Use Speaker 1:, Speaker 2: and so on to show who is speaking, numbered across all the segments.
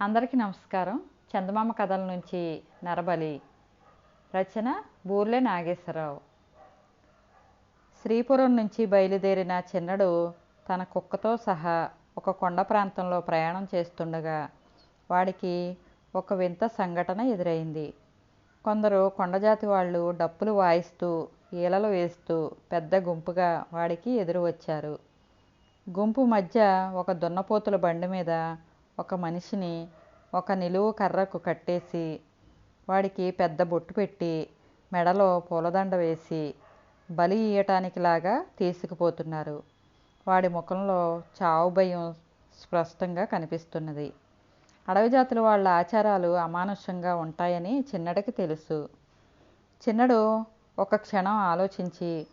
Speaker 1: అందరికీ నమస్కారం. చందమామ కథల నుంచి నరబలి. రచన బూర్లే నాగేశ్వరరావు. శ్రీపురం నుంచి బయలుదేరిన చిన్నడు తన కుక్కతో సహా ఒక కొండ ప్రాంతంలో ప్రయాణం చేస్తుండగా వాడికి ఒక వింత సంఘటన ఎదురైంది. కొందరు కొండజాతి వాళ్ళు డప్పులు వాయిస్తూ ఈలలు వేస్తూ పెద్ద గుంపుగా వాడికి ఎదురు వచ్చారు. గుంపు మధ్య ఒక దున్నపోతుల బండి మీద ఒక మనిషిని ఒక నిలువు కర్రకు కట్టేసి వాడికి పెద్ద బొట్టు పెట్టి మెడలో పూలదండ వేసి బలి ఇయ్యటానికి లాగా తీసుకుపోతున్నారు. వాడి ముఖంలో చావు భయం స్పష్టంగా కనిపిస్తున్నది. అడవి జాతుల వాళ్ళ ఆచారాలు అమానుషంగా ఉంటాయని చిన్నడికి తెలుసు. చిన్నడు ఒక క్షణం ఆలోచించి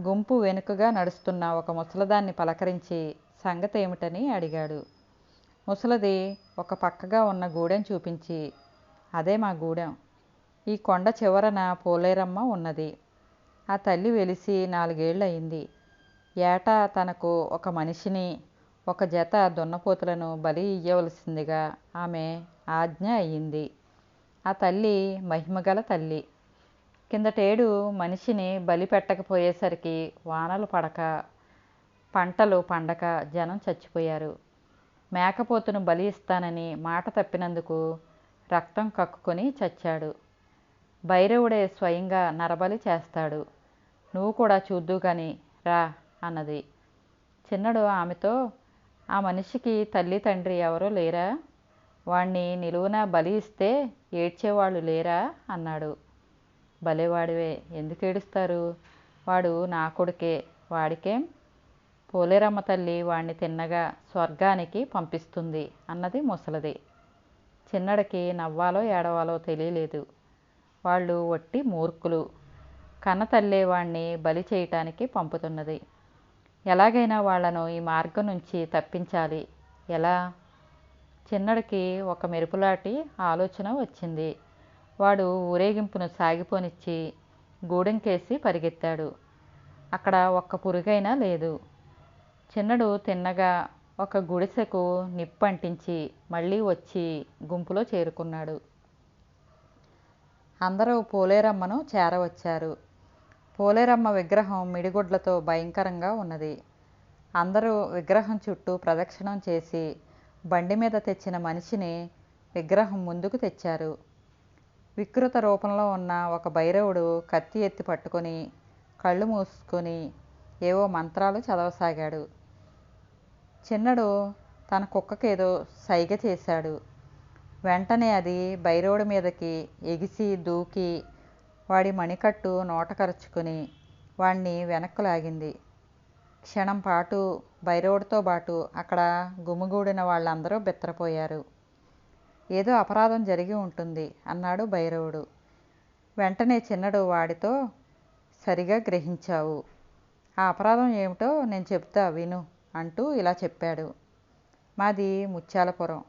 Speaker 1: గుంపు వెనుకగా నడుస్తున్న ఒక ముసలదాన్ని పలకరించి సంగతి ఏమిటని అడిగాడు. ముసలది ఒక పక్కగా ఉన్న గూడెం చూపించి అదే మా గూడెం. ఈ కొండ చివరన పోలేరమ్మ ఉన్నది. ఆ తల్లి వెలిసి నాలుగేళ్ళు అయింది ఏటా తనకు ఒక మనిషిని ఒక జత దున్నపోతులను బలి ఇయ్యవలసిందిగా ఆమె ఆజ్ఞ అయ్యింది. ఆ తల్లి మహిమగల తల్లి. కిందటేడు మనిషిని బలి పెట్టకపోయేసరికి వానలు పడక పంటలు పండక జనం చచ్చిపోయారు. మేకపోతును బలి ఇస్తానని మాట తప్పినందుకు రక్తం కక్కుకొని చచ్చాడు. భైరవుడే స్వయంగా నరబలి చేస్తాడు. నువ్వు కూడా చూద్దు కానీ రా అన్నది. చిన్నడు ఆమెతో ఆ మనిషికి తల్లి తండ్రి ఎవరో లేరా? వాణ్ణి నిలువున బలి ఇస్తే ఏడ్చేవాళ్ళు లేరా? అన్నాడు. భలేవాడివే ఎందుకు ఏడుస్తారు? వాడు నా కొడుకే వాడికేం? పోలేరమ్మ తల్లి వాణ్ణి తిన్నగా స్వర్గానికి పంపిస్తుంది అన్నది ముసలిది. చిన్నడికి నవ్వాలో ఏడవాలో తెలియలేదు. వాళ్ళు వట్టి మూర్ఖులు. కన్న తల్లే వాణ్ణి బలి చేయటానికి పంపుతున్నది. ఎలాగైనా వాళ్ళను ఈ మార్గం నుంచి తప్పించాలి. ఎలా? చిన్నడికి ఒక మెరుపులాటి ఆలోచన వచ్చింది. వాడు ఊరేగింపును సాగిపోనిచ్చి గూడెంకేసి పరిగెత్తాడు. అక్కడ ఒక్క పురుగైనా లేదు. చిన్నడు తిన్నగా ఒక గుడిసెకు నిప్పంటించి మళ్ళీ వచ్చి గుంపులో చేరుకున్నాడు. అందరూ పోలేరమ్మను చేరవచ్చారు. పోలేరమ్మ విగ్రహం మిడిగుడ్లతో భయంకరంగా ఉన్నది. అందరూ విగ్రహం చుట్టూ ప్రదక్షిణం చేసి బండి మీద తెచ్చిన మనిషిని విగ్రహం ముందుకు తెచ్చారు. వికృత రూపంలో ఉన్న ఒక భైరవుడు కత్తి ఎత్తి పట్టుకొని కళ్ళు మూసుకొని ఏవో మంత్రాలు చదవసాగాడు. చిన్నడు తన కుక్కకేదో సైగ చేశాడు. వెంటనే అది బైరోడు మీదకి ఎగిసి దూకి వాడి మణికట్టు నోటకరుచుకుని వాణ్ణి వెనక్కు లాగింది క్షణం పాటు భైరవుడితో పాటు అక్కడ గుమిగూడిన వాళ్ళందరూ బిత్తరపోయారు. ఏదో అపరాధం జరిగి ఉంటుంది అన్నాడు భైరవుడు వెంటనే చిన్నడు వాడితో సరిగా గ్రహించావు. ఆ అపరాధం ఏమిటో నేను చెప్తా విను. అంటూ ఇలా చెప్పాడు. మాది ముత్యాలపురం.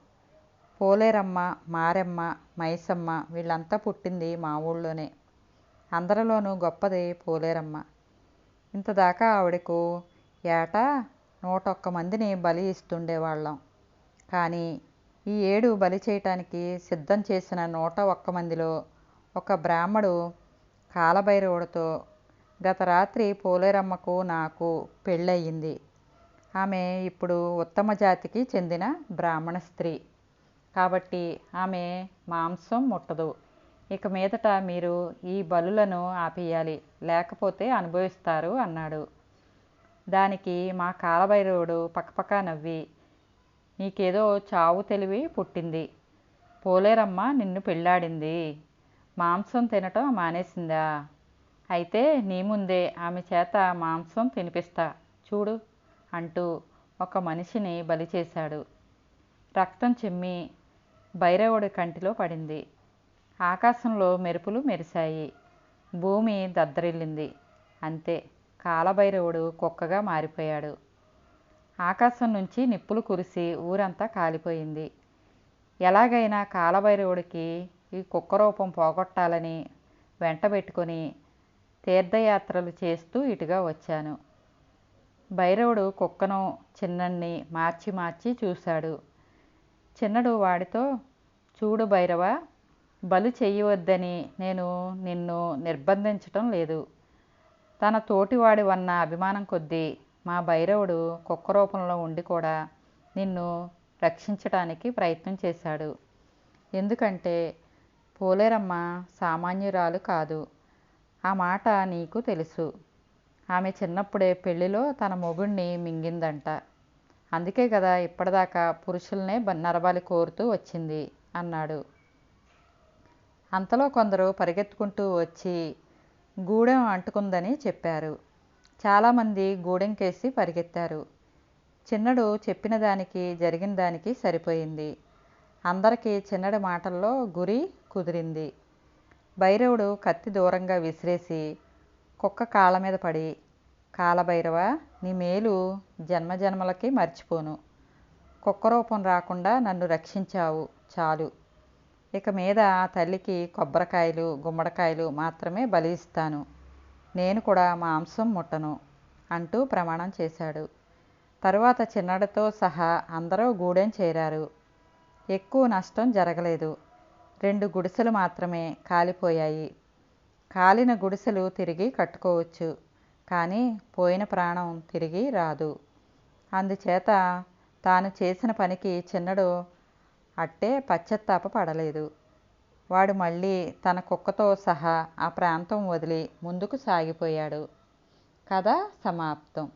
Speaker 1: పోలేరమ్మ మారెమ్మ మైసమ్మ వీళ్ళంతా పుట్టింది మా ఊళ్ళోనే. అందరిలోనూ గొప్పది పోలేరమ్మ. ఇంతదాకా ఆవిడకు ఏటా నూటొక్క మందిని బలి ఇస్తుండేవాళ్ళం. కానీ ఈ ఏడు బలి చేయటానికి సిద్ధం చేసిన నూట ఒక్క మందిలో ఒక బ్రాహ్మడు కాలభైరవుడితో గత రాత్రి పోలేరమ్మకు నాకు పెళ్ళయింది. ఆమె ఇప్పుడు ఉత్తమ జాతికి చెందిన బ్రాహ్మణ స్త్రీ. కాబట్టి ఆమె మాంసం ముట్టదు. ఇక మీదట మీరు ఈ బలులను ఆపేయాలి లేకపోతే అనుభవిస్తారు అన్నాడు. దానికి మా కాలభైరవుడు పక్కపక్క నవ్వి నీకేదో చావు తెలివి పుట్టింది. పోలేరమ్మ నిన్ను పెళ్ళాడింది. మాంసం తినటం మానేసిందా? అయితే నీ ముందే ఆమె చేత మాంసం తినిపిస్తా. చూడు. అంటూ ఒక మనిషిని బలి చేశాడు. రక్తం చిమ్మి భైరవుడి కంటిలో పడింది. ఆకాశంలో మెరుపులు మెరిశాయి. భూమి దద్దరిల్లింది. అంతే కాలభైరవుడు కుక్కగా మారిపోయాడు. ఆకాశం నుంచి నిప్పులు కురిసి ఊరంతా కాలిపోయింది. ఎలాగైనా కాలభైరవుడికి ఈ కుక్క రూపం పోగొట్టాలని వెంటబెట్టుకొని తీర్థయాత్రలు చేస్తూ ఇటుగా వచ్చాను. భైరవుడు కుక్కను చిన్నన్ని మార్చి మార్చి చూశాడు. చిన్నడు వాడితో చూడు భైరవ బలు చెయ్యవద్దని నేను నిన్ను నిర్బంధించటం లేదు. తన తోటివాడి వన్న అభిమానం కొద్దీ మా భైరవుడు కుక్క రూపంలో ఉండి కూడా నిన్ను రక్షించటానికి ప్రయత్నం చేశాడు. ఎందుకంటే పోలేరమ్మ సామాన్యురాలు కాదు. ఆ మాట నీకు తెలుసు. ఆమె చిన్నప్పుడే పెళ్ళిలో తన మొగుణ్ణి మింగిందంట. అందుకే కదా ఇప్పటిదాకా పురుషుల్నే నరబలి కోరుతూ వచ్చింది అన్నాడు. అంతలో కొందరు పరిగెత్తుకుంటూ వచ్చి గూడెం అంటుకుందని చెప్పారు. చాలామంది గూడెంకేసి పరిగెత్తారు. చిన్నడు చెప్పిన దానికి జరిగిన దానికి సరిపోయింది. అందరికీ చిన్నడి మాటల్లో గురి కుదిరింది. భైరవుడు కత్తి దూరంగా విసిరేసి కుక్క కాళ్ళ మీద పడి కాలభైరవ నీ మేలు జన్మజన్మలకి మర్చిపోను. కుక్క రూపం రాకుండా నన్ను రక్షించావు చాలు. ఇక మీద ఆ తల్లికి కొబ్బరికాయలు గుమ్మడికాయలు మాత్రమే బలి ఇస్తాను నేను కూడా మాంసం ముట్టను అంటూ ప్రమాణం చేశాడు. తరువాత చిన్నడితో సహా అందరూ గూడెం చేరారు. ఎక్కువ నష్టం జరగలేదు. రెండు గుడిసెలు మాత్రమే కాలిపోయాయి. కాలిన గుడిసెలు తిరిగి కట్టుకోవచ్చు. కానీ పోయిన ప్రాణం తిరిగి రాదు. అందుచేత తాను చేసిన పనికి చిన్నడు అట్టే పశ్చత్తాప పడలేదు. వాడు మళ్ళీ తన కుక్కతో సహా ఆ ప్రాంతం వదిలి ముందుకు సాగిపోయాడు. కథ సమాప్తం.